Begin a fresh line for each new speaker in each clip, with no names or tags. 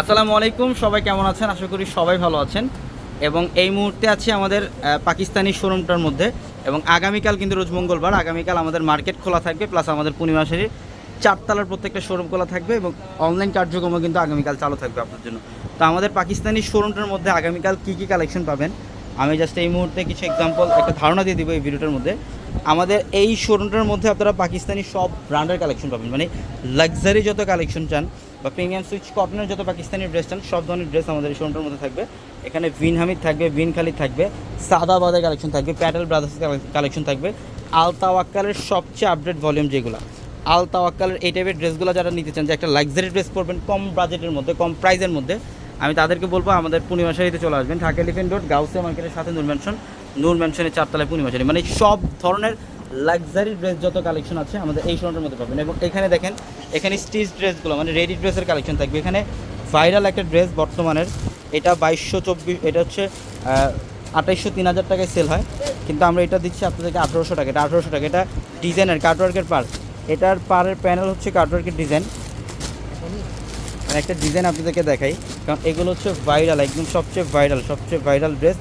আসসালামু আলাইকুম, সবাই কেমন আছেন? আশা করি সবাই ভালো আছেন। এবং এই মুহূর্তে আছি আমাদের পাকিস্তানি শোরুমটার মধ্যে। এবং আগামীকাল কিন্তু রোজ মঙ্গলবার, আগামীকাল আমাদের মার্কেট খোলা থাকবে প্লাস আমাদের পূর্ণিমাসেরই চারতলার প্রত্যেকটা শোরুম খোলা থাকবে এবং অনলাইন কার্যক্রমও কিন্তু আগামীকাল চালু থাকবে আপনার জন্য। তো আমাদের পাকিস্তানি শোরুমটার মধ্যে আগামীকাল কী কী কালেকশন পাবেন? আমি জাস্ট এই মুহূর্তে কিছু এক্সাম্পল একটা ধারণা দিয়ে দিব এই ভিডিওটার মধ্যে। আমাদের এই শোরুমটার মধ্যে আপনারা পাকিস্তানি সব ব্র্যান্ডের কালেকশন পাবেন। মানে লাক্সারি যত কালেকশন চান বা প্রিমিয়াম সুইচ কটনের যত পাকিস্তানি ড্রেস চান, সব ধরনের ড্রেস আমাদের এই শোরুমটার মধ্যে থাকবে। এখানে বিন হামিদ থাকবে বিন খালি থাকবে সাদাবাদের কালেকশন থাকবে, প্যাটেল ব্রাদার্সের কালেকশন থাকবে। আল তাওয়াক্কালের সবচেয়ে আপডেট ভলিউম যেগুলো। আল তাওয়াক্কালের এই টাইপের ড্রেসগুলো যারা নিতে চান, যে একটা লাক্সারি ড্রেস পরবেন, কম বাজেটের মধ্যে, কম প্রাইসের মধ্যে, আমি তাদেরকে বলব, আমাদের পূর্ণিমাশারিতে চলে আসবেন। ঢাকা এলিফেন্ট রোড গাউসে মার্কেটের সাথে নূর ম্যানশন নূর ম্যানশনের চারতলায় পূর্ণিমাশারি মানে সব ধরনের লাক্সারি ড্রেস যত কালেকশন আছে, আমাদের এই শোরুমের মধ্যে পাবেন। এবং এখানে দেখেন, এখানে স্টিচ ড্রেসগুলো মানে রেডি ড্রেসের কালেকশন থাকবে। এখানে ভাইরাল একটা ড্রেস বর্তমানের, এটা বাইশশো চব্বিশ, এটা হচ্ছে আঠাইশশো তিন হাজার টাকায় সেল হয়। কিন্তু আমরা এটা দিচ্ছি আপনাদেরকে আঠেরোশো টাকা, এটা আঠেরোশো টাকা, এটা ডিজাইনের কার্টওয়ার্কের পার এটার পারের প্যানেল হচ্ছে কার্টওয়ার্কের ডিজাইন একটা ডিজাইন আপনাদেরকে দেখাই। কারণ এগুলো হচ্ছে ভাইরাল একদম সবচেয়ে ভাইরাল সবচেয়ে ভাইরাল ড্রেস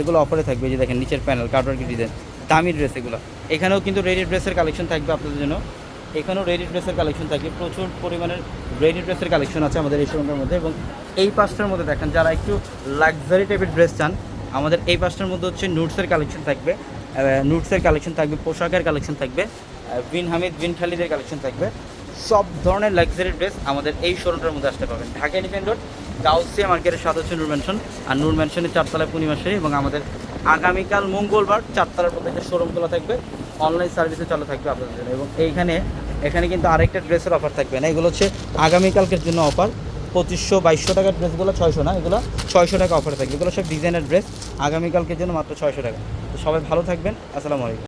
এগুলো অফারে থাকবে। যে দেখেন, নিচের প্যানেল কার্টওয়ার্কের ডিজাইন দামি ড্রেস এগুলো। এখানেও কিন্তু রেডি ড্রেসের কালেকশন থাকবে আপনাদের জন্য। এখানেও রেডি ড্রেসের কালেকশন থাকবে। প্রচুর পরিমাণের রেডি ড্রেসের কালেকশন আছে আমাদের এই শোরুমের মধ্যে এবং এই পাঁচটার মধ্যে দেখেন, যারা একটু লাক্সারি টাইপের ড্রেস চান, আমাদের এই পাঁচটার মধ্যে হচ্ছে নুটসের কালেকশন থাকবে নুটসের কালেকশন থাকবে, পোশাকের কালেকশন থাকবে বিন হামিদ বিন খালিদের কালেকশন থাকবে। সব ধরনের লাক্সারি ড্রেস আমাদের এই শোরুমটার মধ্যে আসতে পাবেন ঢাকা এলিফেন্ট রোড গাউসিয়া মার্কেটের সাথে হচ্ছে নূর ম্যানশন আর নূর ম্যানশনের চারতলায় পূর্ণিমাশারি এবং আমাদের আগামীকাল মঙ্গলবার চারতলার প্রত্যেকটা শোরুম খোলা থাকবে। অনলাইন সার্ভিসে চালু থাকবে আপনাদের জন্য। এবং এইখানে, এখানে কিন্তু আরেকটা ড্রেসের অফার থাকবে না। এগুলো হচ্ছে আগামীকালকের জন্য অফার পঁচিশশো বাইশশো টাকার ড্রেসগুলো ছয়শো না, এগুলো ছয়শো টাকা অফার থাকবে। এগুলো সব ডিজাইনের ড্রেস আগামীকালকের জন্য মাত্র ছয়শো টাকা। তো সবাই ভালো থাকবেন। আসসালামু আলাইকুম।